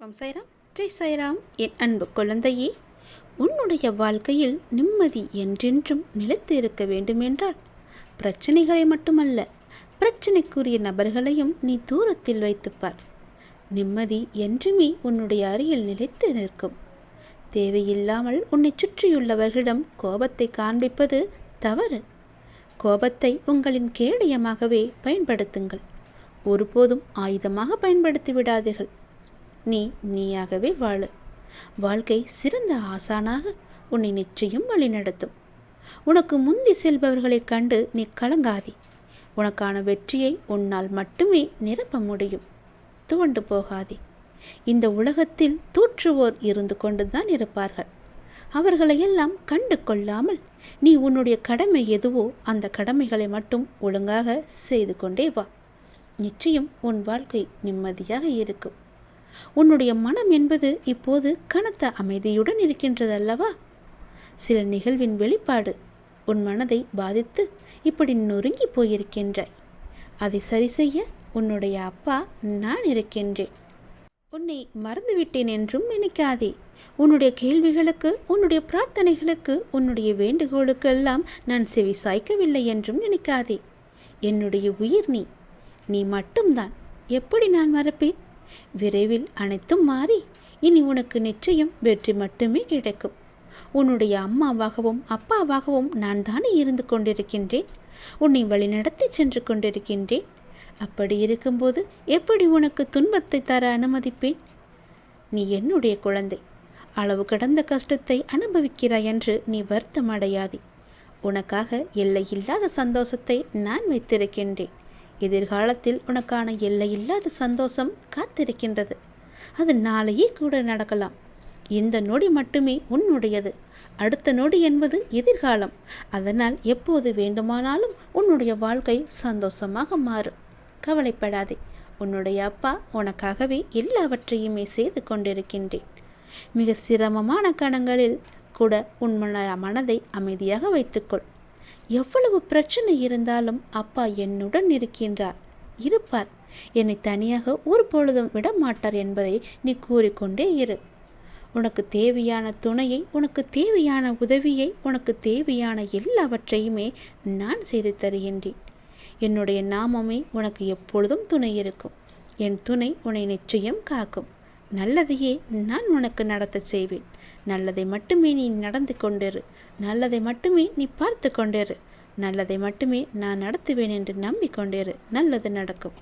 ஓம் சைராம். ஜெய் சைராம். என் அன்பு குழந்தையே உன்னுடைய வாழ்க்கையில் நிம்மதி என்றென்றும் நிலைத்து இருக்க வேண்டுமென்றால் பிரச்சனைகளை மட்டுமல்ல பிரச்சனைக்குரிய நபர்களையும் நீ தூரத்தில் வைத்துப்பார். நிம்மதி என்றுமே உன்னுடைய அருகில் நிலைத்து நிற்கும். தேவையில்லாமல் உன்னை சுற்றியுள்ளவர்களிடம் கோபத்தை காண்பிப்பது தவறு. கோபத்தை உங்களின் கேடயமாகவே பயன்படுத்துங்கள். ஒருபோதும் ஆயுதமாக பயன்படுத்தி விடாதீர்கள். நீ நீயாகவே வாழு. வாழ்க்கை சிறந்த ஆசானாக உன்னை நிச்சயம் வழிநடத்தும். உனக்கு முந்தி செல்பவர்களைக் கண்டு நீ கலங்காதே. உனக்கான வெற்றியை உன்னால் மட்டுமே நிரப்ப முடியும். துவண்டு போகாதே. இந்த உலகத்தில் தூற்றுவோர் இருந்து கொண்டுதான் இருப்பார்கள். அவர்களையெல்லாம் கண்டு கொள்ளாமல் நீ உன்னுடைய கடமை எதுவோ அந்த கடமைகளை மட்டும் ஒழுங்காக செய்து கொண்டே வா. நிச்சயம் உன் வாழ்க்கை நிம்மதியாக இருக்கும். உன்னுடைய மனம் என்பது இப்போது கனத்த அமைதியுடன் இருக்கின்றது அல்லவா சில நிகழ்வின் வெளிப்பாடு உன் மனதை பாதித்து இப்படி நொறுங்கி போயிருக்கின்றாய். அதை சரி செய்ய உன்னுடைய அப்பா நான் இருக்கின்றேன். உன்னை மறந்துவிட்டேன் என்றும் நினைக்காதே. உன்னுடைய கேள்விகளுக்கு உன்னுடைய பிரார்த்தனைகளுக்கு உன்னுடைய வேண்டுகோளுக்கெல்லாம் நான் செவி சாய்க்கவில்லை என்றும் நினைக்காதே. என்னுடைய உயிர் நீ. நீ மட்டும்தான். எப்படி நான் மறப்பேன்? விரைவில் அனைத்தும் மாறி இனி உனக்கு நிச்சயம் வெற்றி மட்டுமே கிடைக்கும். உன்னுடைய அம்மாவாகவும் அப்பாவாகவும் நான் தானே இருந்து கொண்டிருக்கின்றேன்? உன்னை வழிநடத்தி சென்று கொண்டிருக்கின்றேன். அப்படி இருக்கும்போது எப்படி உனக்கு துன்பத்தை தர அனுமதிப்பேன்? நீ என்னுடைய குழந்தை. அளவு கடந்த கஷ்டத்தை அனுபவிக்கிறாய் என்று நீ வருத்தம் அடையாதே உனக்காக எல்லையில்லாத சந்தோஷத்தை நான் வைத்திருக்கின்றேன். எதிர்காலத்தில் உனக்கான எல்லையில்லாத சந்தோஷம் காத்திருக்கின்றது. அது நாளையே கூட நடக்கலாம். இந்த நொடி மட்டுமே உன்னுடையது. அடுத்த நொடி என்பது எதிர்காலம். அதனால் எப்போது வேண்டுமானாலும் உன்னுடைய வாழ்க்கை சந்தோஷமாக மாறும். கவலைப்படாதே. உன்னுடைய அப்பா உனக்காகவே எல்லாவற்றையுமே செய்து கொண்டிருக்கின்றேன். மிக சிரமமான கணங்களில் கூட உன் மனதை அமைதியாக வைத்துக்கொள். எவ்வளவு பிரச்சனை இருந்தாலும் அப்பா என்னுடன் இருக்கின்றார். இருப்பார். என்னை தனியாக ஒரு பொழுதும் விட மாட்டார் என்பதை நீ கூறிக்கொண்டே இரு. உனக்கு தேவையான துணையை உனக்கு தேவையான உதவியை உனக்கு தேவையான எல்லாவற்றையுமே நான் செய்து தருகின்றேன். என்னுடைய நாமமே உனக்கு எப்பொழுதும் துணை இருக்கும். என் துணை உன்னை நிச்சயம் காக்கும். நல்லதையே நான் உனக்கு நடத்த செய்வேன். நல்லதை மட்டுமே நீ நடந்து கொண்டிரு. நல்லதை மட்டுமே நீ பார்த்து கொண்டிரு. நல்லதை மட்டுமே நான் நடத்துவேன் என்று நம்பிக்கொண்டிரு நல்லது நடக்கும்.